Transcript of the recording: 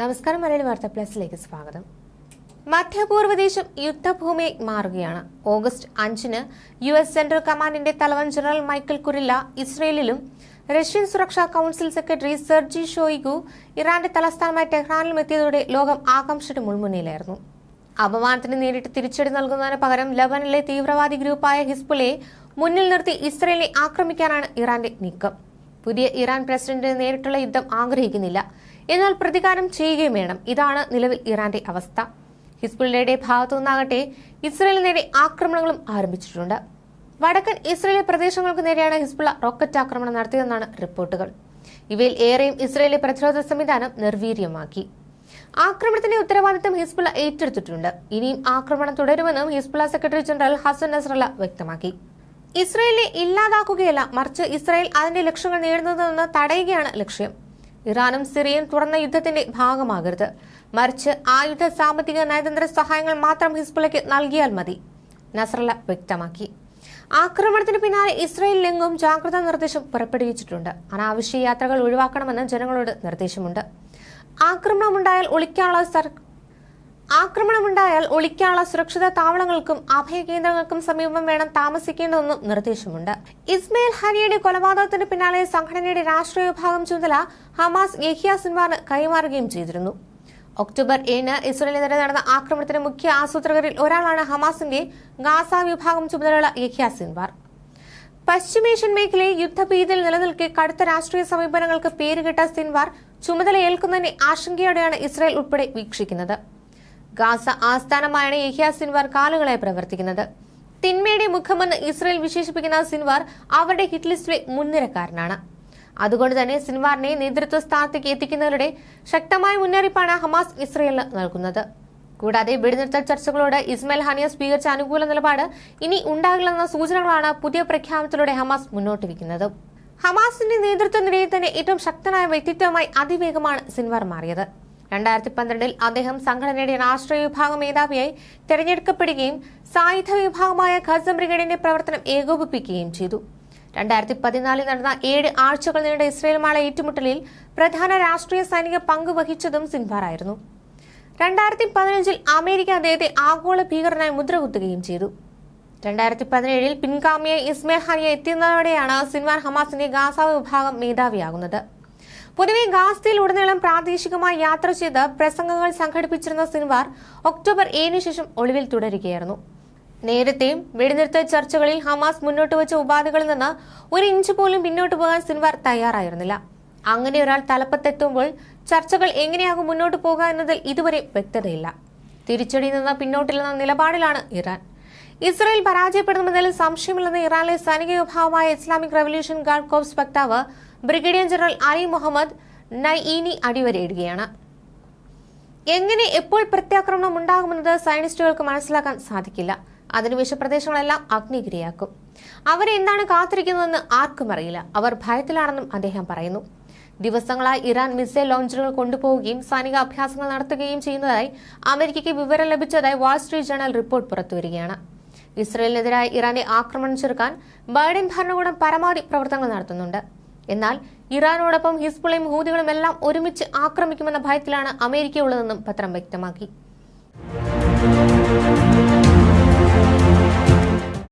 നമസ്കാരം മലയാളി വാർത്ത പ്ലസിലേക്ക് സ്വാഗതം. മധ്യപൂർവദേശം യുദ്ധഭൂമി മാറുകയാണ്. ഓഗസ്റ്റ് അഞ്ചിന് യു എസ് സെൻട്രൽ കമാൻഡിന്റെ തലവൻ ജനറൽ മൈക്കൽ കുരില്ല ഇസ്രയേലിലും റഷ്യൻ സുരക്ഷാ കൌൺസിൽ സെക്രട്ടറി സെർജി ഷോയിഗു ഇറാന്റെ തലസ്ഥാനമായ ടെഹ്റാനിലും എത്തിയതോടെ ലോകം ആകാംക്ഷയുടെ മുൾമുനയിലായിരുന്നു. അപമാനത്തിന് നേരിട്ട് തിരിച്ചടി നൽകുന്നതിന് പകരം ലബനിലെ തീവ്രവാദി ഗ്രൂപ്പായ ഹിസ്ബുളയെ മുന്നിൽ നിർത്തി ഇസ്രയേലിനെ ആക്രമിക്കാനാണ് ഇറാന്റെ നീക്കം. പുതിയ ഇറാൻ പ്രസിഡന്റിന് നേരിട്ടുള്ള യുദ്ധം ആഗ്രഹിക്കുന്നില്ല. എന്നാൽ പ്രതികാരം ചെയ്യുകയും വേണം. ഇതാണ് നിലവിൽ ഇറാന്റെ അവസ്ഥ. ഹിസ്ബുള്ളയുടെ ഭാഗത്തു നിന്നാകട്ടെ ഇസ്രയേലിന് നേരെ ആക്രമണങ്ങളും ആരംഭിച്ചിട്ടുണ്ട്. വടക്കൻ ഇസ്രയേലി പ്രദേശങ്ങൾക്ക് നേരെയാണ് ഹിസ്ബുള്ള റോക്കറ്റ് ആക്രമണം നടത്തിയതെന്നാണ് റിപ്പോർട്ടുകൾ. ഇവയിൽ ഏറെയും ഇസ്രയേലി പ്രതിരോധ സംവിധാനം നിർവീര്യമാക്കി. ആക്രമണത്തിന്റെ ഉത്തരവാദിത്തം ഹിസ്ബുള്ള ഏറ്റെടുത്തിട്ടുണ്ട്. ഇനിയും ആക്രമണം തുടരുമെന്നും Hezbollah secretary general Hassan Nasrallah വ്യക്തമാക്കി. ഇസ്രയേലിനെ ഇല്ലാതാക്കുകയല്ല മറിച്ച് ഇസ്രായേൽ അതിന്റെ ലക്ഷ്യങ്ങൾ നേടുന്നതെന്ന് തടയുകയാണ് ലക്ഷ്യം. ഇറാനും സിറിയയും തുറന്ന യുദ്ധത്തിന്റെ ഭാഗമാകരുത്. മറിച്ച് ആയുധ സാമ്പത്തിക നയതന്ത്ര സഹായങ്ങൾ മാത്രം ഹിസ്ബുള്ളയ്ക്ക് നൽകിയാൽ മതി. നസ്രല്ല വ്യക്തമാക്കി. ആക്രമണത്തിന് പിന്നാലെ ഇസ്രയേലിലെങ്ങും ജാഗ്രതാ നിർദ്ദേശം പുറപ്പെടുവിച്ചിട്ടുണ്ട്. അനാവശ്യ യാത്രകൾ ഒഴിവാക്കണമെന്ന് ജനങ്ങളോട് നിർദ്ദേശമുണ്ട്. ആക്രമണമുണ്ടായാൽ ഒളിക്കാനുള്ള ആക്രമണമുണ്ടായാൽ ഒളിക്കാനുള്ള സുരക്ഷിത താവളങ്ങൾക്കും അഭയകേന്ദ്രങ്ങൾക്കും സമീപം വേണം താമസിക്കേണ്ടതെന്നും നിർദ്ദേശമുണ്ട്. ഇസ്മയിൽ ഹനിയുടെ കൊലപാതകത്തിന് പിന്നാലെ സംഘടനയുടെ രാഷ്ട്രീയ വിഭാഗം ചുമതല ഹമാസ് യഹിയ സിൻവാറിന് കൈമാറുകയും ചെയ്തിരുന്നു. ഒക്ടോബർ ഏഴിന് ഇസ്രയേലിനെതിരെ നടന്ന ആക്രമണത്തിന് മുഖ്യ ആസൂത്രകരിൽ ഒരാളാണ് ഹമാസിന്റെ ഗാസ വിഭാഗം ചുമതലയുള്ള യഹിയ സിൻവാർ. പശ്ചിമേഷ്യൻ മേഖലയിൽ യുദ്ധഭീതിയിൽ നിലനിൽക്കെ കടുത്ത രാഷ്ട്രീയ സമീപനങ്ങൾക്ക് പേരുകെട്ട സിൻവാർ ചുമതല ഏൽക്കുന്നതിനെ ആശങ്കയോടെയാണ് ഇസ്രായേൽ ഉൾപ്പെടെ വീക്ഷിക്കുന്നത്. ഗാസ ആസ്ഥാനമായാണ് യഹ്യ സിൻവാർ കാലുകളായി പ്രവർത്തിക്കുന്നത്. തിന്മയുടെ മുഖമെന്ന് ഇസ്രയേൽ വിശേഷിപ്പിക്കുന്ന സിൻവാർ അവരുടെ ഹിറ്റ് ലിസ്റ്റിലെ മുൻനിരക്കാരനാണ്. അതുകൊണ്ട് തന്നെ സിൻവാറിനെ നേതൃത്വ സ്ഥാനത്തേക്ക് എത്തിക്കുന്നവരുടെ ശക്തമായ മുന്നറിയിപ്പാണ് ഹമാസ് ഇസ്രയേലിന് നൽകുന്നത്. കൂടാതെ വെടിനിർത്തൽ ചർച്ചകളോട് ഇസ്മയിൽ ഹാനിയ സ്വീകരിച്ച അനുകൂല നിലപാട് ഇനി ഉണ്ടാകില്ലെന്ന സൂചനകളാണ് പുതിയ പ്രഖ്യാപനത്തിലൂടെ ഹമാസ് മുന്നോട്ട് വയ്ക്കുന്നത് ഹമാസിന്റെ നേതൃത്വ നിരയിൽ തന്നെ ഏറ്റവും ശക്തനായ വ്യക്തിത്വമായി അതിവേഗമാണ് സിൻവാർ മാറിയത്. രണ്ടായിരത്തി പന്ത്രണ്ടിൽ അദ്ദേഹം സംഘടനയുടെ രാഷ്ട്രീയ വിഭാഗം മേധാവിയായി തെരഞ്ഞെടുക്കപ്പെടുകയും സായുധ വിഭാഗമായ ഖസം ബ്രിഗേഡിന്റെ പ്രവർത്തനം ഏകോപിപ്പിക്കുകയും ചെയ്തു. രണ്ടായിരത്തി പതിനാലിൽ നടന്ന ഏഴ് ആഴ്ചകൾ നീണ്ട ഇസ്രയേലുമായുള്ള ഏറ്റുമുട്ടലിൽ പ്രധാന രാഷ്ട്രീയ സൈനിക പങ്ക് വഹിച്ചതും സിൻവാറായിരുന്നു രണ്ടായിരത്തി പതിനഞ്ചിൽ അമേരിക്ക അദ്ദേഹത്തെ ആഗോള ഭീകരനായി മുദ്രകുത്തുകയും ചെയ്തു. രണ്ടായിരത്തി പതിനേഴിൽ പിൻഗാമിയെ ഇസ്മേഹാനിയെ ഹനിയ എത്തുന്നതോടെയാണ് സിൻവാർ ഹമാസിന്റെ ഗാസ വിഭാഗം മേധാവിയാകുന്നത്. പൊതുവെ ഗാസയിൽ ഉടനീളം പ്രാദേശികമായി യാത്ര ചെയ്ത് പ്രസംഗങ്ങൾ സംഘടിപ്പിച്ചിരുന്ന സിൻവാർ ഒക്ടോബർ ഏഴിന് ശേഷം ഒളിവിൽ തുടരുകയായിരുന്നു. നേരത്തെയും വെടിനിർത്തൽ ചർച്ചകളിൽ ഹമാസ് മുന്നോട്ട് വെച്ച ഉപാധികളിൽ നിന്ന് ഒരു ഇഞ്ച് പോലും പിന്നോട്ട് പോകാൻ സിൻവാർ തയ്യാറായിരുന്നില്ല. അങ്ങനെ ഒരാൾ തലപ്പത്തെത്തുമ്പോൾ ചർച്ചകൾ എങ്ങനെയാകും മുന്നോട്ട് പോകുക എന്നതിൽ ഇതുവരെ വ്യക്തതയില്ല. തിരിച്ചടി നിന്ന് പിന്നോട്ടില്ലെന്ന നിലപാടിലാണ് ഇറാൻ. ഇസ്രായേൽ പരാജയപ്പെടുമെന്നതിൽ സംശയമില്ലെന്ന് ഇറാനിലെ സൈനിക വിഭാഗമായ ഇസ്ലാമിക് റവല്യൂഷൻ ഗാർഡ് കോപ്സ് വക്താവ് brigadier general Ali Mohammad Naini അടിവരയിടുകയാണ്. എങ്ങനെ എപ്പോൾ പ്രത്യാക്രമണം ഉണ്ടാകുമെന്നത് സയനിസ്റ്റുകൾക്ക് മനസ്സിലാക്കാൻ സാധിക്കില്ല. അധിനിവേശ പ്രദേശങ്ങളെല്ലാം അഗ്നിഗിരിയാക്കും. അവരെ എന്താണ് കാത്തിരിക്കുന്നതെന്ന് ആർക്കും അറിയില്ല. അവർ ഭയത്തിലാണെന്നും അദ്ദേഹം പറയുന്നു. ദിവസങ്ങളായി ഇറാൻ മിസൈൽ ലോഞ്ചറുകൾ കൊണ്ടുപോവുകയും സൈനിക അഭ്യാസങ്ങൾ നടത്തുകയും ചെയ്യുന്നതായി അമേരിക്കയ്ക്ക് വിവരം ലഭിച്ചതായി വാൾസ്ട്രീറ്റ് ജേണൽ റിപ്പോർട്ട് പുറത്തുവരികയാണ്. ഇസ്രയേലിനെതിരായ ഇറാനെ ആക്രമണം ചെറുക്കാൻ ബൈഡൻ ഭരണകൂടം പരമാവധി പ്രവർത്തനങ്ങൾ നടത്തുന്നുണ്ട്. എന്നാൽ ഇറാനോടൊപ്പം ഹിസ്ബുളയും ഹൂതികളും എല്ലാം ഒരുമിച്ച് ആക്രമിക്കുമെന്ന ഭയത്തിലാണ് അമേരിക്ക ഉള്ളതെന്നും പത്രം വ്യക്തമാക്കി.